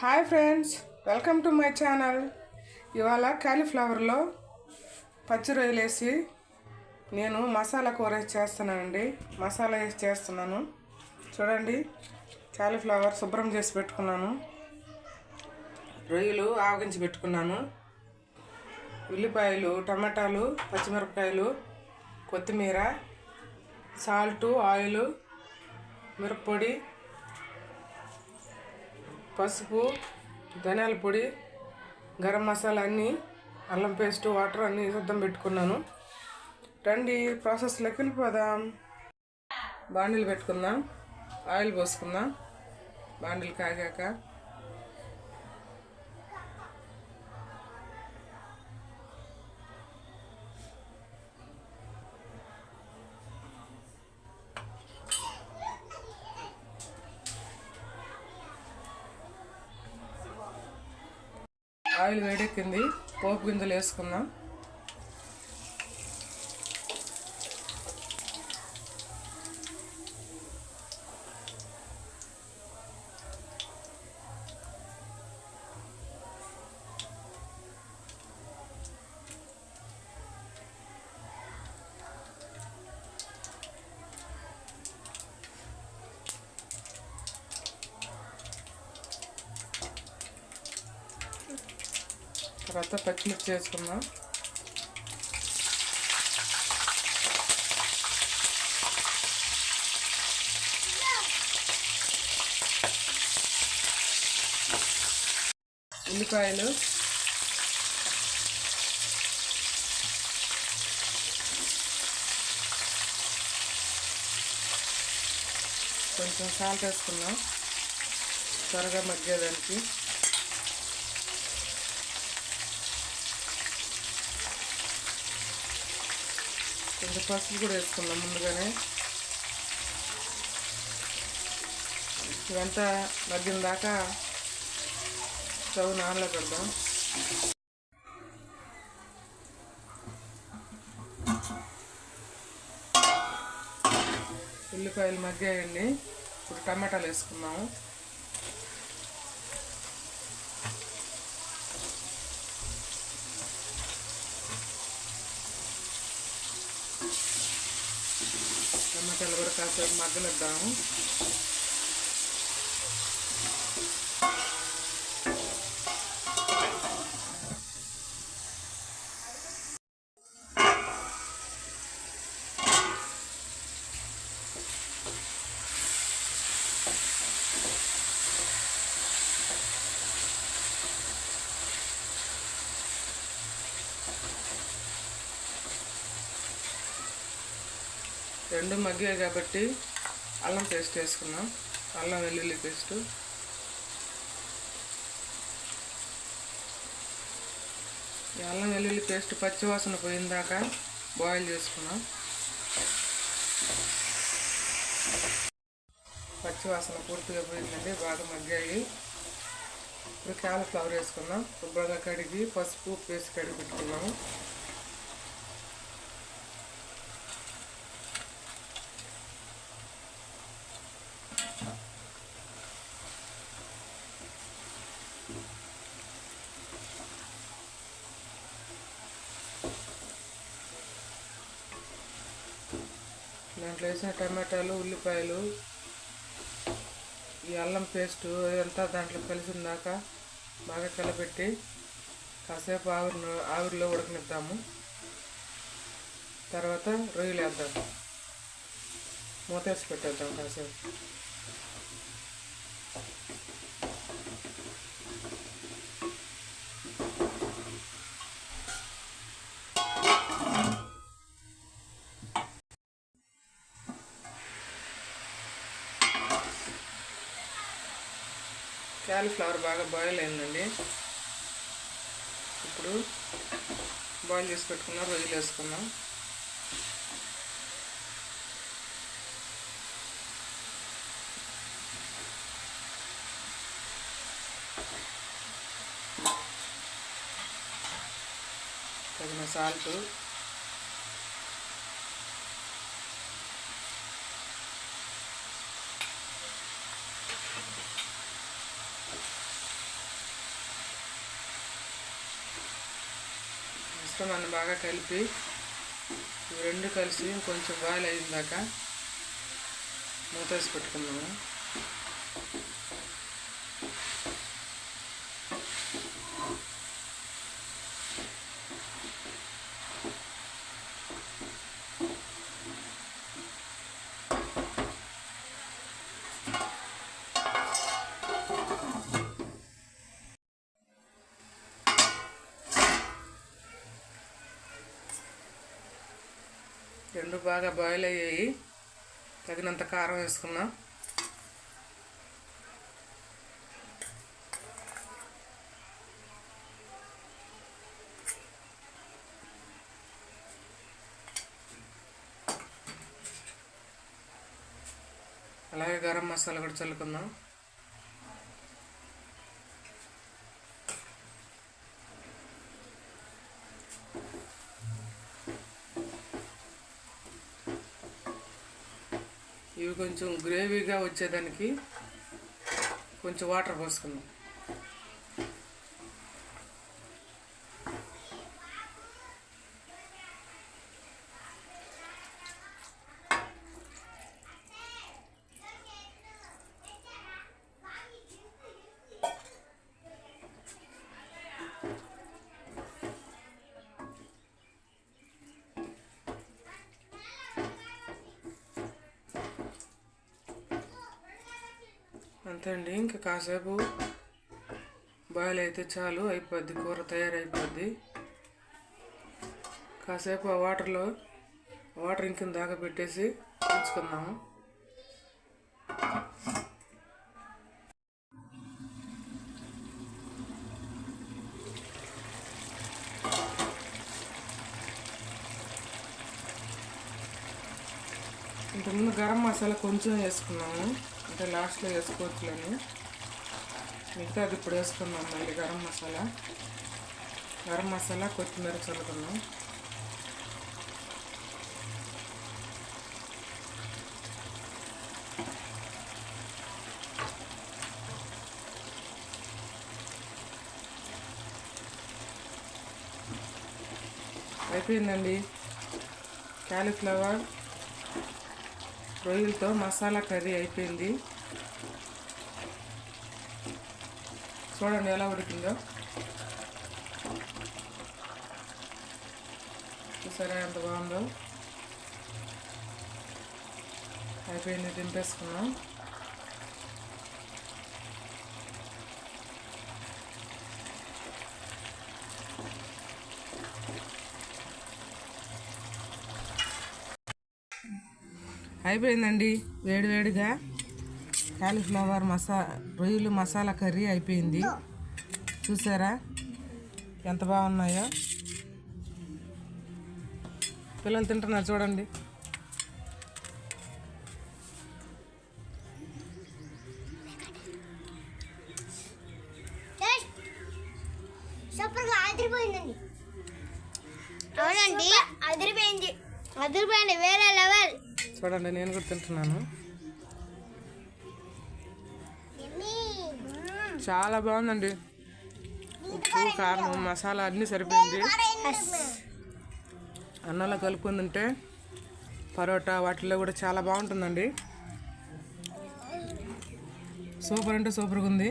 Hi friends welcome to my channel. ఇవాళ కాలీఫ్లవర్లో పచ్చి రొయ్యలు వేసి నేను మసాలా కూర వేసి చేస్తున్నానండి. మసాలా వేసి చేస్తున్నాను. చూడండి కాలీఫ్లవర్ శుభ్రం చేసి పెట్టుకున్నాను. రొయ్యలు ఆవగించి పెట్టుకున్నాను. ఉల్లిపాయలు టమాటాలు పచ్చిమిరపకాయలు కొత్తిమీర సాల్టు ఆయిల్ మిరప్పొడి పసుపు ధనియాల పొడి గరం మసాలా అన్నీ అల్లం పేస్ట్ వాటర్ అన్నీ సిద్ధం పెట్టుకున్నాను. రండి ప్రాసెస్లోకి వెళ్ళిపోదాం బాండిల్ పెట్టుకుందాం. ఆయిల్ పోసుకుందాం. బాండిల్ కాగాక ఆయిల్ వేడెక్కింది పోపు గింజలు వేసుకుందాం. తర్వాత పచ్చిమిర్చి వేసుకుందాం ఉల్లిపాయలు కొంచెం సాల్ట్ వేసుకున్నాం త్వరగా మగ్గేదానికి కొంచెం పసుపు కూడా వేసుకుందాం ముందుగానే. ఇవంతా మధ్యం దాకా స్టవ్ నానలో పెడదాం. ఉల్లిపాయలు మగ్గాయండి. ఇప్పుడు టమాటాలు వేసుకున్నాము టమాటాలు కూడా కాసేపు మగ్గనిద్దాము. రెండు మగ్గాయి కాబట్టి అల్లం పేస్ట్ వేసుకున్నాం. అల్లం వెల్లుల్లి పేస్ట్. ఈ అల్లం వెల్లుల్లి పేస్ట్ పచ్చివాసన పోయిందాక బాయిల్ చేసుకున్నాం. పచ్చివాసన పూర్తిగా పోయిందండి బాగా మగ్గాయి. ఇప్పుడు క్యాలీఫ్లవర్ వేసుకున్నాం శుభ్రంగా కడిగి పసుపు ఉప్పు వేసి కడిగి పెట్టుకున్నాము దాంట్లో వేసిన టమాటాలు ఉల్లిపాయలు ఈ అల్లం పేస్టు ఇదంతా దాంట్లో కలిసిందాక బాగా కలపెట్టి కాసేపు ఆవిరిలో ఆవిరిలో ఉడకనిద్దాము. తర్వాత రొయ్యలు వేద్దాం. మూతేసి పెట్టేద్దాం కాసేపు. క్యాలీఫ్లవర్ బాగా బాయిల్ అయిందండి. ఇప్పుడు బాయిల్ చేసి పెట్టుకున్న రొయ్యలు వేసుకుందాం. తగిన సాల్ట్ వేసుకున్నాను బాగా కలిపి ఇవి రెండు కలిసి కొంచెం బాయిల్ అయిన దాకా పెట్టుకున్నాము రెండు బాగా బాయిల్ అయ్యాయి. తగినంత కారం వేసుకున్నాం అలాగే గరం మసాలా కూడా చల్లుకుందాం. ఇవి కొంచెం గ్రేవీగా వచ్చేదానికి కొంచెం వాటర్ పోసుకుందాం. అంతే అండి ఇంకా కాసేపు బాయిల్ అయితే చాలు అయిపోద్ది కూర తయారైపోద్ది. కాసేపు ఆ వాటర్లో వాటర్ ఇంకిన దాకా పెట్టేసి ఉంచుకుందాము ఇంతకుముందు గరం మసాలా కొంచెం వేసుకున్నాము. అంటే లాస్ట్లో వేసుకోవచ్చులని మిగతా అది ఇప్పుడు వేసుకున్నాం మళ్ళీ గరం మసాలా. గరం మసాలా కొత్తిమీర చల్లుకున్నాం. అయిపోయిందండి. క్యాలీఫ్లవర్ రొయ్యలతో మసాలా కర్రీ అయిపోయింది. చూడండి ఎలా ఉడికిందో. చూసారా ఎంత బాగుందో. అయిపోయింది దింపేసుకున్నాం. అయిపోయిందండి వేడివేడిగా కాలీఫ్లవర్ మసా రొయ్యలు మసాలా కర్రీ అయిపోయింది. చూసారా ఎంత బాగున్నాయో? పిల్లలు తింటున్నారు చూడండి. అదిరిపోయింది. అదిరిపోయింది వేరే చూడండి నేను కూడా తింటున్నాను. చాలా బాగుందండి. ఉప్పు కారం మసాలా అన్నీ సరిపోయింది. అన్నంలో కలుపుకొని తింటే పరోటా వాటిల్లో కూడా చాలా బాగుంటుందండి. సూపర్ అంటే సూపర్గా ఉంది.